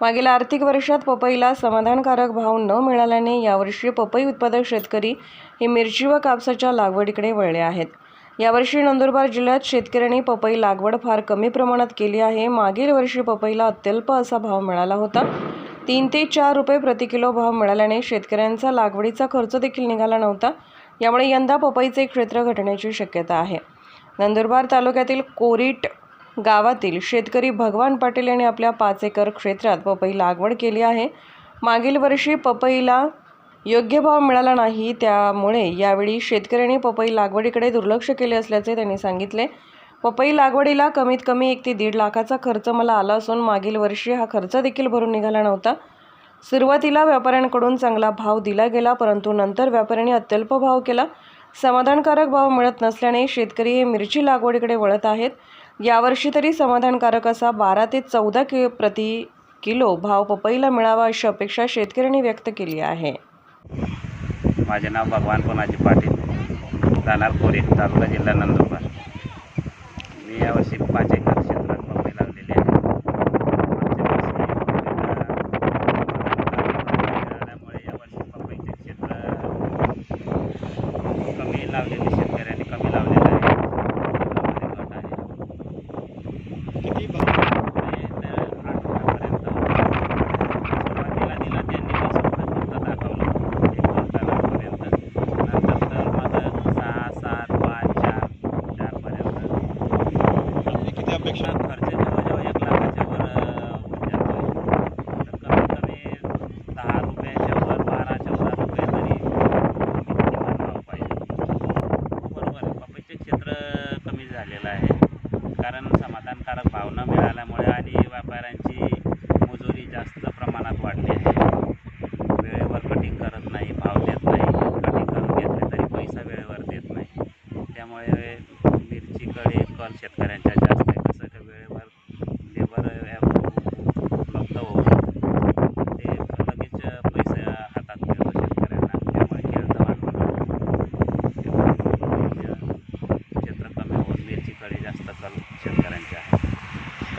मागील आर्थिक वर्षात पपईला समाधानकारक भाव न मिळाल्याने यावर्षी पपई उत्पादक शेतकरी हे मिरची व कापसाच्या लागवडीकडे वळले आहेत. यावर्षी नंदुरबार जिल्ह्यात शेतकऱ्यांनी पपई लागवड फार कमी प्रमाणात केली आहे. मागील वर्षी पपईला अत्यल्प असा भाव मिळाला होता. तीन ते चार रुपये प्रति किलो भाव मिळाल्याने शेतकऱ्यांचा लागवडीचा खर्च देखील निघाला नव्हता. यामुळे यंदा पपईचे क्षेत्र घटण्याची शक्यता आहे. नंदुरबार तालुक्यातील कोरीट गावातील शेतकरी भगवान पाटील यांनी आपल्या पाच एकर क्षेत्रात पपई लागवड केली आहे. मागील वर्षी पपईला योग्य भाव मिळाला नाही त्यामुळे यावेळी शेतकऱ्यांनी पपई लागवडीकडे दुर्लक्ष केले असल्याचे त्यांनी सांगितले. पपई लागवडीला कमीत कमी एक ते दीड लाखाचा खर्च मला आला असून मागील वर्षी हा खर्च देखील भरून निघाला नव्हता. सुरुवातीला व्यापाऱ्यांकडून चांगला भाव दिला गेला परंतु नंतर व्यापाऱ्यांनी अत्यल्प भाव केला. समाधानकारक भाव मिळत नसल्याने शेतकरी हे मिरची लागवडीकडे वळत आहेत. यावर्षी तरी समाधानकारक असा बारा ते चौदा कि प्रति किलो भाव पपईला मिळावा अशी अपेक्षा शेतकऱ्यांनी व्यक्त केली आहे. माझे नाव भगवान कोणाजी पाटील राहणार कोरे तालुका जिल्हा नंदुरबार. मी यावर्षी पाच एकर क्षेत्रात पपई लावलेली आहे मागच्या वर्षी मिळाल्यामुळे यावर्षी पपईचे क्षेत्र कमी लावलेले शेतकऱ्यांनी कमी लावलेलं आहे गट आहे किती भाव ते तर आठवड्यापर्यंत सुरुवातीला दिला त्यांनी वीस रुपये फक्त दाखवलं एक क्विंटलापर्यंत नंतर तर मग सहा सात पाच चार चारपर्यंत आपली खर्च जवळजवळ एक लाखाच्या वर म्हणजे तर कमीत कमी दहा रुपयाच्या वर बारा चौदा रुपये तरी किमान भाव पाहिजे? बरोबर आहे. पपईचे क्षेत्र कमी झालेलं आहे. कारण समाधानकारक भाव न मिळाल्यामुळे आणि व्यापाऱ्यांची मजुरी जास्त प्रमाणात वाढली आहे. वेळेवर कटिंग करत नाही भाव देत नाही कटिंग करून घेतले तरी पैसा वेळेवर देत नाही. त्यामुळे मिरचीकडे कल शेतकऱ्यांच्या जास्त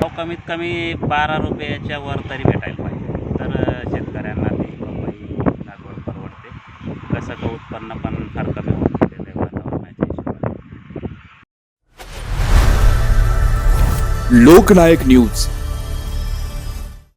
हो, कमीत कमी बारा रुपयाच्या वर तरी भेटायला पाहिजे. तर शेतकऱ्यांना ती पपई लागवड परवडते. कसं का उत्पन्न पण फार कमी होतं. लोकनायक न्यूज.